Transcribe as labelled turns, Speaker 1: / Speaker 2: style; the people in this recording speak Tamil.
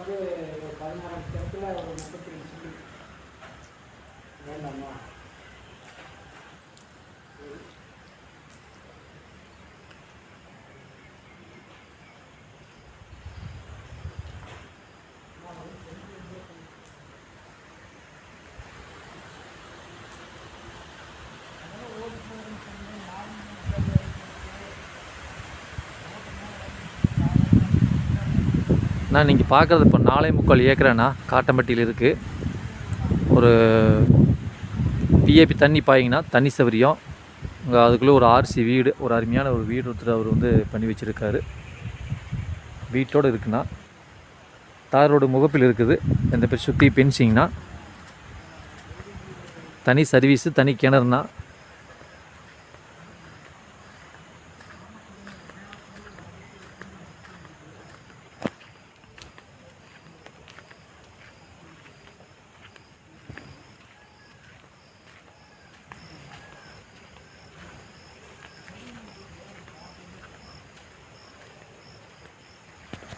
Speaker 1: வந்து பதினாறு இடத்துல ஒரு முப்பத்தி வேண்டாமா?
Speaker 2: நான் நீங்கள் பார்க்குறது இப்போ நாலே முக்கால் ஏக்கரண்ணா. காட்டம்பட்டியில் இருக்குது ஒரு பிஏபி தண்ணி பாயிங்கன்னா தண்ணி சௌகரியம் அங்கே அதுக்குள்ளே ஒரு ஆர்சி வீடு ஒரு அருமையான ஒரு வீடு ஒருத்தர் அவர் வந்து பண்ணி வச்சுருக்காரு. வீட்டோடு இருக்குன்னா தார் ரோடு முகப்பில் இருக்குது. இந்த பேர் சுற்றி பென்சிங்கன்னா தனி சர்வீஸு தனி கிணறுனா